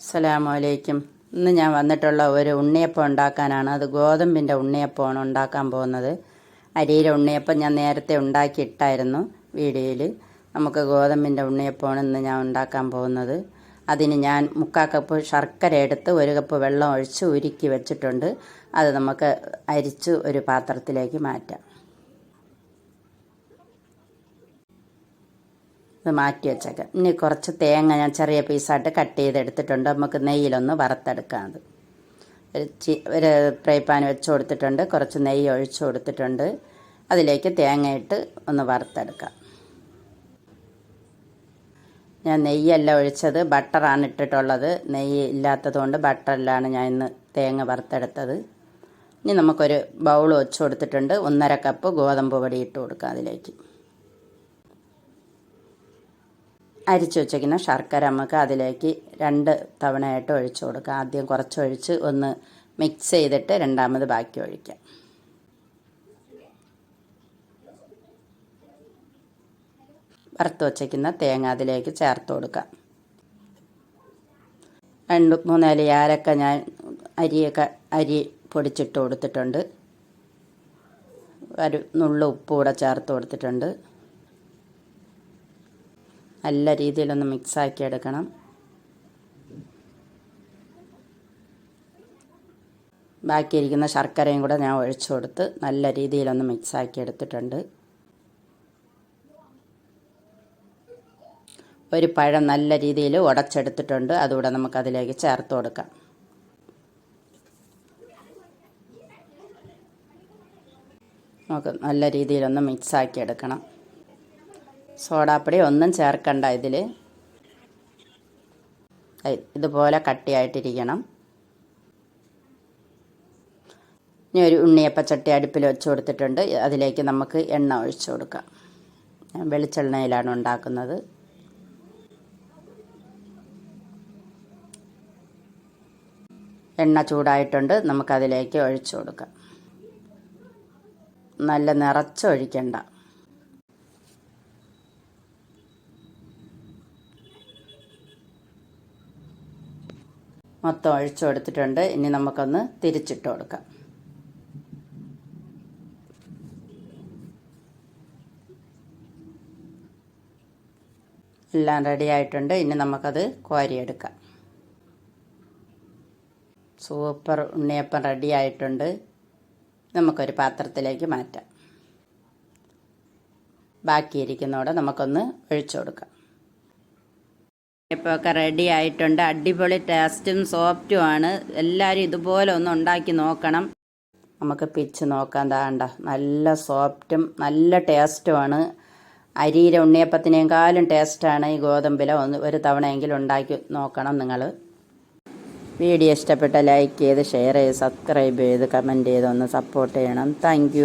അസ്സലാമലൈക്കും. ഇന്ന് ഞാൻ വന്നിട്ടുള്ള ഒരു ഉണ്ണിയപ്പം ഉണ്ടാക്കാനാണ്. അത് ഗോതമ്പിന്റെ ഉണ്ണിയപ്പമാണ് ഉണ്ടാക്കാൻ പോകുന്നത്. അരിയിലെ ഉണ്ണിയപ്പം ഞാൻ നേരത്തെ ഉണ്ടാക്കിയിട്ടായിരുന്നു വീഡിയോയിൽ നമുക്ക് ഗോതമ്പിന്റെ ഉണ്ണിയപ്പമാണ് ഇന്ന് ഞാൻ ഉണ്ടാക്കാൻ പോകുന്നത്. അതിന് ഞാൻ മുക്കാൽ കപ്പ് ശർക്കര എടുത്ത് ഒരു കപ്പ് വെള്ളം ഒഴിച്ച് ഉരുക്കി വെച്ചിട്ടുണ്ട്. അത് നമുക്ക് അരിച്ച് ഒരു പാത്രത്തിലേക്ക് മാറ്റാം. ഇത് മാറ്റി വെച്ചേക്കാം. ഇനി കുറച്ച് തേങ്ങ ഞാൻ ചെറിയ പീസായിട്ട് കട്ട് ചെയ്തെടുത്തിട്ടുണ്ട്. നമുക്ക് നെയ്യിലൊന്ന് വറുത്തെടുക്കാം അത്. ഒരു ഫ്രൈ പാൻ വെച്ച് കൊടുത്തിട്ടുണ്ട്. കുറച്ച് നെയ്യ് ഒഴിച്ചു കൊടുത്തിട്ടുണ്ട്. അതിലേക്ക് തേങ്ങയിട്ട് ഒന്ന് വറുത്തെടുക്കാം. ഞാൻ നെയ്യല്ല ഒഴിച്ചത് ബട്ടറാണ് ഇട്ടിട്ടുള്ളത്. നെയ്യ് ഇല്ലാത്തതുകൊണ്ട് ബട്ടറിലാണ് ഞാൻ ഇന്ന് തേങ്ങ വറുത്തെടുത്തത്. ഇനി നമുക്കൊരു ബൗൾ വെച്ച് കൊടുത്തിട്ടുണ്ട്. ഒന്നര കപ്പ് ഗോതമ്പ് പൊടി ഇട്ട് കൊടുക്കാം അതിലേക്ക്. അരിച്ചു വെച്ചേക്കുന്ന ശർക്കര നമുക്ക് അതിലേക്ക് രണ്ട് തവണയായിട്ട് ഒഴിച്ചു കൊടുക്കുക ആദ്യം കുറച്ച് ഒഴിച്ച് ഒന്ന് മിക്സ് ചെയ്തിട്ട് രണ്ടാമത് ബാക്കി ഒഴിക്കാം. വറുത്ത് വച്ചേക്കുന്ന തേങ്ങ അതിലേക്ക് ചേർത്ത് കൊടുക്കാം. രണ്ട് മൂന്നാൽ ഏലക്ക ഞാൻ അരിയൊക്കെ അരി പൊടിച്ചിട്ട് കൊടുത്തിട്ടുണ്ട്. ഒരു നുള്ള ഉപ്പ് കൂടെ ചേർത്ത് കൊടുത്തിട്ടുണ്ട്. നല്ല രീതിയിലൊന്ന് മിക്സാക്കി എടുക്കണം. ബാക്കിയിരിക്കുന്ന ശർക്കരയും കൂടെ ഞാൻ ഒഴിച്ചു കൊടുത്ത് നല്ല രീതിയിലൊന്ന് മിക്സാക്കി എടുത്തിട്ടുണ്ട്. ഒരു പഴം നല്ല രീതിയിൽ ഉടച്ചെടുത്തിട്ടുണ്ട്. അതുകൂടെ നമുക്കതിലേക്ക് ചേർത്ത് കൊടുക്കാം. നമുക്ക് നല്ല രീതിയിലൊന്ന് മിക്സാക്കി എടുക്കണം. സോഡാപ്പൊടി ഒന്നും ചേർക്കണ്ട ഇതിൽ ഇതുപോലെ കട്ടിയായിട്ടിരിക്കണം. ഇനി ഒരു ഉണ്ണിയപ്പച്ചട്ടി അടുപ്പിൽ വെച്ച് കൊടുത്തിട്ടുണ്ട്. അതിലേക്ക് നമുക്ക് എണ്ണ ഒഴിച്ചു കൊടുക്കാം. വെളിച്ചെണ്ണയിലാണ് ഉണ്ടാക്കുന്നത്. എണ്ണ ചൂടായിട്ടുണ്ട്. നമുക്കതിലേക്ക് ഒഴിച്ചു കൊടുക്കാം. നല്ല നിറച്ചൊഴിക്കണ്ട. മൊത്തം ഒഴിച്ചു കൊടുത്തിട്ടുണ്ട്. ഇനി നമുക്കൊന്ന് തിരിച്ചിട്ട് കൊടുക്കാം. എല്ലാം റെഡി ആയിട്ടുണ്ട്. ഇനി നമുക്കത് കോരിയെടുക്കാം. സൂപ്പർ ഉണ്ണിയപ്പം റെഡി ആയിട്ടുണ്ട്. നമുക്കൊരു പാത്രത്തിലേക്ക് മാറ്റാം. ബാക്കിയിരിക്കുന്നതോടെ നമുക്കൊന്ന് ഒഴിച്ചു കൊടുക്കാം. ഇപ്പോൾ ഒക്കെ റെഡി ആയിട്ടുണ്ട്. അടിപൊളി ടേസ്റ്റും സോഫ്റ്റും ആണ്. എല്ലാവരും ഇതുപോലെ ഒന്ന് ഉണ്ടാക്കി നോക്കണം. നമുക്ക് പിച്ച് നോക്കാൻ താണ്ട നല്ല സോഫ്റ്റും നല്ല ടേസ്റ്റുമാണ് അരിയിലെ ഉണ്ണിയപ്പത്തിനേക്കാളും ടേസ്റ്റാണ് ഈ ഗോതമ്പില. ഒന്ന് ഒരു തവണയെങ്കിലും ഉണ്ടാക്കി നോക്കണം നിങ്ങൾ. വീഡിയോ ഇഷ്ടപ്പെട്ട ലൈക്ക് ചെയ്ത് ഷെയർ ചെയ്ത് സബ്സ്ക്രൈബ് ചെയ്ത് കമന്റ് ചെയ്ത് ഒന്ന് സപ്പോർട്ട് ചെയ്യണം. താങ്ക്